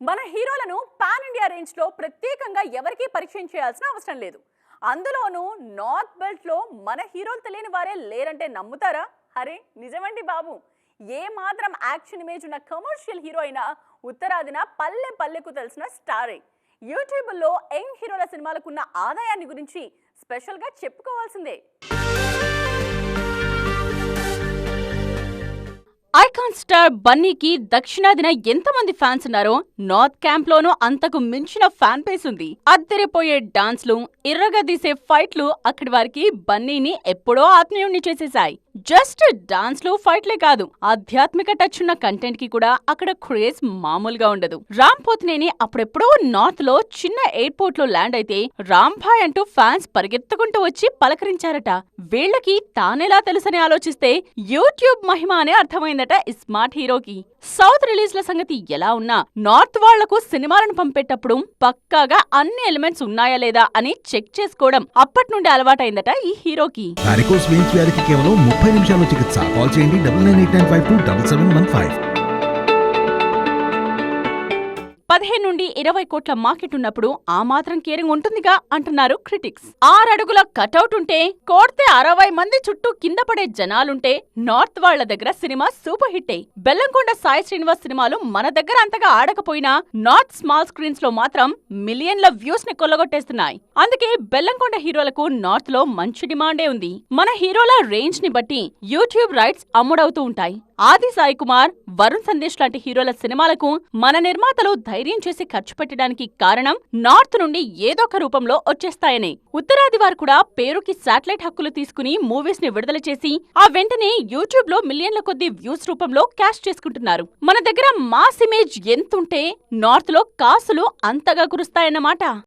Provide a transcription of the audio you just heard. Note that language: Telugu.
మన హీరోలను పాన్ ఇండియా రేంజ్లో ప్రత్యేకంగా ఎవరికీ పరిచయం చేయాల్సిన అవసరం లేదు. అందులోనూ నార్త్ బెల్ట్లో మన హీరోలు తెలియని వారే లేరంటే నమ్ముతారా? అరే నిజమండి బాబు. ఏ మాత్రం యాక్షన్ ఇమేజ్ ఉన్న కమర్షియల్ హీరో అయినా ఉత్తరాదిన పల్లె పల్లెకు తెలిసిన స్టారే. యూట్యూబ్లో యంగ్ హీరోల సినిమాలకున్న ఆదాయాన్ని గురించి స్పెషల్గా చెప్పుకోవాల్సిందే. ఐకాన్ స్టార్ బన్నీకి దక్షిణాదిన ఎంతమంది ఫ్యాన్స్ ఉన్నారో నార్త్ క్యాంప్ లోనూ అంతకు మించిన ఫ్యాన్ బేస్ ఉంది. అద్దరిపోయే డాన్స్లు ఇర్రగదీసే ఫైట్లు అక్కడి వారికి బన్నీని ఎప్పుడో ఆత్మీయుణ్ణి చేసేశాయి జస్ట్ డాన్స్లు ఫైట్లే కాదు ఆధ్యాత్మిక టచ్ ఉన్న కంటెంట్కి కూడా అక్కడ క్రేజ్ మామూలుగా ఉండదు. రామ్ పోతినేని అప్పుడెప్పుడో నార్త్లో చిన్న ఎయిర్పోర్ట్లో ల్యాండ్ అయితే రామ్ భాయ్ అంటూ ఫ్యాన్స్ పరిగెత్తుకుంటూ వచ్చి పలకరించారట. వీళ్ళకి తానెలా తెలుసని ఆలోచిస్తే యూట్యూబ్ మహిమ అనే అర్థమైందట స్మార్ట్ హీరోకి సౌత్ రిలీజ్ల సంగతి ఎలా ఉన్నా నార్త్ వాళ్ళకు సినిమాలను పంపేటప్పుడు పక్కాగా అన్ని ఎలిమెంట్స్ ఉన్నాయా లేదా అని చెక్ చేసుకోవడం అప్పటి నుండి అలవాటైందట ఈ హీరోకి. కేవలం ముప్పై నిమిషాల్లో చికిత్స. కాల్ చేయండి double nine eight nine five two double seven one five. పదిహేను నుండి ఇరవై కోట్ల మార్కెట్ ఉన్నప్పుడు ఆ మాత్రం కేరింగ్ ఉంటుందిగా అంటున్నారు క్రిటిక్స్. ఆరడుగుల కటౌట్ ఉంటే కోడితే అరవై మంది చుట్టూ కింద పడే జనాలుంటే నార్త్ వాళ్ళ దగ్గర సినిమా సూపర్ హిట్టే బెల్లంకొండ సాయి శ్రీనివాస్ సినిమాలు మన దగ్గర అంతగా ఆడకపోయినా నార్త్ స్మాల్ స్క్రీన్స్లో మాత్రం మిలియన్ల వ్యూస్ని కొల్లగొట్టేస్తున్నాయి. అందుకే బెల్లంకొండ హీరోలకు నార్త్లో మంచి డిమాండే ఉంది. మన హీరోల రేంజ్ని బట్టి యూట్యూబ్ రైట్స్ అమ్ముడవుతూ ఉంటాయి. ఆది సాయి కుమార్ వరుణ్ సందేశ్ లాంటి హీరోల సినిమాలకు మన నిర్మాతలు ధైర్యం చేసి ఖర్చు పెట్టడానికి కారణం నార్త్ నుండి ఏదో ఒక రూపంలో వచ్చేస్తాయనే. ఉత్తరాది వారు కూడా పేరుకి శాటిలైట్ హక్కులు తీసుకుని మూవీస్ని విడుదల చేసి ఆ వెంటనే యూట్యూబ్లో మిలియన్ల కొద్ది వ్యూస్ రూపంలో క్యాష్ చేసుకుంటున్నారు. మన దగ్గర మాస్ ఇమేజ్ ఎంతుంటే నార్త్లో కాసులు అంతగా కురుస్తాయన్నమాట.